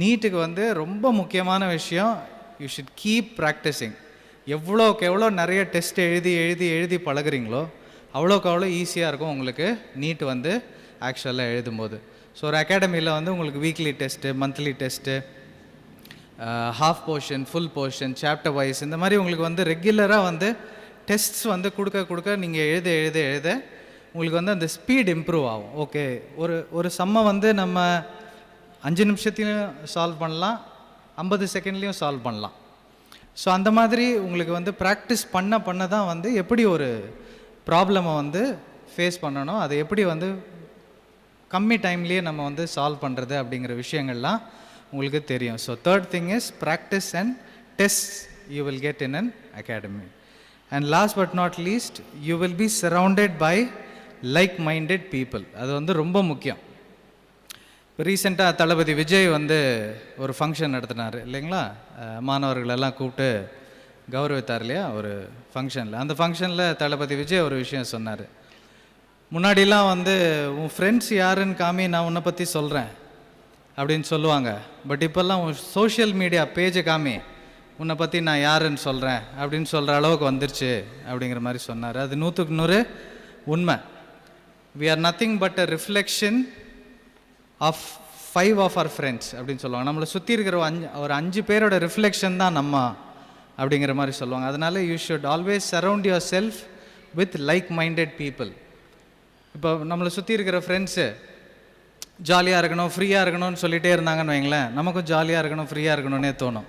நீட்டுக்கு வந்து ரொம்ப முக்கியமான விஷயம் யூ ஷுட் கீப் ப்ராக்டிஸிங் எவ்வளோக்கு எவ்வளோ நிறைய டெஸ்ட் எழுதி எழுதி எழுதி பழகுறீங்களோ அவ்வளோக்கு அவ்வளோ ஈஸியாக இருக்கும் உங்களுக்கு நீட் வந்து ஆக்சுவலாக எழுதும்போது. ஸோ ஒரு அகாடமியில் வந்து உங்களுக்கு weekly test monthly test half portion full portion chapter wise இந்த மாதிரி உங்களுக்கு வந்து ரெகுலராக வந்து டெஸ்ட்ஸ் வந்து கொடுக்க கொடுக்க நீங்கள் எழுத எழுத எழுத உங்களுக்கு வந்து அந்த ஸ்பீட் இம்ப்ரூவ் ஆகும். ஓகே ஒரு ஒரு சம்மை வந்து நம்ம அஞ்சு நிமிஷத்துலையும் சால்வ் பண்ணலாம் ஐம்பது செகண்ட்லேயும் சால்வ் பண்ணலாம். ஸோ அந்த மாதிரி உங்களுக்கு வந்து ப்ராக்டிஸ் பண்ண பண்ண தான் வந்து எப்படி ஒரு ப்ராப்ளமை வந்து ஃபேஸ் பண்ணணும் அதை எப்படி வந்து கம்மி டைம்லேயே நம்ம வந்து சால்வ் பண்ணுறது அப்படிங்கிற விஷயங்கள்லாம் உங்களுக்கு தெரியும். So third thing is practice and test you will get in an academy and last but not least you will be surrounded by like minded people அது வந்து ரொம்ப முக்கியம். இப்போ ரீசெண்டாக தளபதி விஜய் வந்து ஒரு ஃபங்க்ஷன் நடத்தினார் இல்லைங்களா? மாணவர்களெல்லாம் கூப்பிட்டு கௌரவித்தார் இல்லையா? ஒரு ஃபங்க்ஷனில் அந்த ஃபங்க்ஷனில் தளபதி விஜய் ஒரு விஷயம் சொன்னார். முன்னாடிலாம் வந்து உன் ஃப்ரெண்ட்ஸ் யாருன்னு காமி நான் உன்னை பற்றி சொல்கிறேன் அப்படின்னு சொல்லுவாங்க. பட் இப்போல்லாம் உன் சோஷியல் மீடியா பேஜை காமி உன்னை பற்றி நான் யாருன்னு சொல்கிறேன் அப்படின்னு சொல்கிற அளவுக்கு வந்துருச்சு அப்படிங்கிற மாதிரி சொன்னார். அது நூற்றுக்கு நூறு உண்மை. We are nothing but a reflection of five of our friends அப்படின்னு சொல்லுவாங்க. நம்மளை சுற்றி இருக்கிற அஞ்சு ஒரு அஞ்சு பேரோட ரிஃப்ளெக்ஷன் தான் நம்ம அப்படிங்கிற மாதிரி சொல்லுவாங்க. அதனால் you should always surround yourself with like minded people இப்போ நம்மளை சுற்றி இருக்கிற ஃப்ரெண்ட்ஸு ஜாலியாக இருக்கணும் ஃப்ரீயாக இருக்கணும்னு சொல்லிகிட்டே இருந்தாங்கன்னு வைங்களேன். நமக்கும் ஜாலியாக இருக்கணும் ஃப்ரீயாக இருக்கணும்னே தோணும்.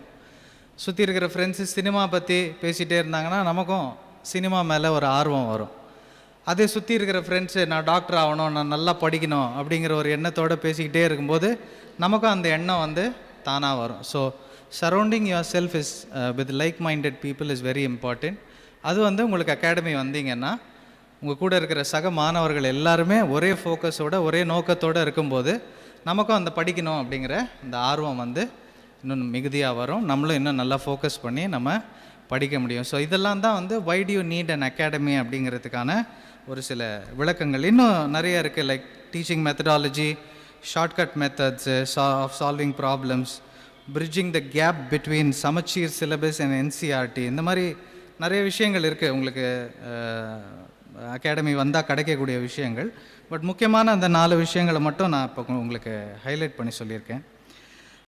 சுற்றி இருக்கிற ஃப்ரெண்ட்ஸு சினிமா பற்றி பேசிகிட்டே இருந்தாங்கன்னா நமக்கும் சினிமா மேலே ஒரு ஆர்வம் வரும். அதே சுற்றி இருக்கிற ஃப்ரெண்ட்ஸு நான் டாக்டர் ஆகணும் நான் நல்லா படிக்கணும் அப்படிங்கிற ஒரு எண்ணத்தோடு பேசிக்கிட்டே இருக்கும்போது நமக்கும் அந்த எண்ணம் வந்து தானாக வரும். So surrounding yourself is with like minded people is very important அது வந்து உங்களுக்கு அகாடமி வந்தீங்கன்னா உங்கள் கூட இருக்கிற சக மாணவர்கள் எல்லாருமே ஒரே ஃபோக்கஸோட ஒரே நோக்கத்தோடு இருக்கும்போது நமக்கும் அந்த படிக்கணும் அப்படிங்கிற அந்த ஆர்வம் வந்து இன்னும் மிகுதியாக வரும். நம்மளும் இன்னும் நல்லா ஃபோக்கஸ் பண்ணி நம்ம படிக்க முடியும். ஸோ இதெல்லாம் தான் வந்து why you need an academy அப்படிங்கிறதுக்கான ஒரு சில விளக்கங்கள். இன்னும் நிறைய இருக்குது like teaching methodology shortcut methods of solving problems bridging the gap between சமச்சீர் சிலபஸ் அண்ட் என்சிஆர்டி இந்த மாதிரி நிறைய விஷயங்கள் இருக்குது உங்களுக்கு அகாடமி வந்தால் கிடைக்கக்கூடிய விஷயங்கள். பட் முக்கியமான அந்த நாலு விஷயங்களை மட்டும் நான் இப்போ உங்களுக்கு ஹைலைட் பண்ணி சொல்லியிருக்கேன்.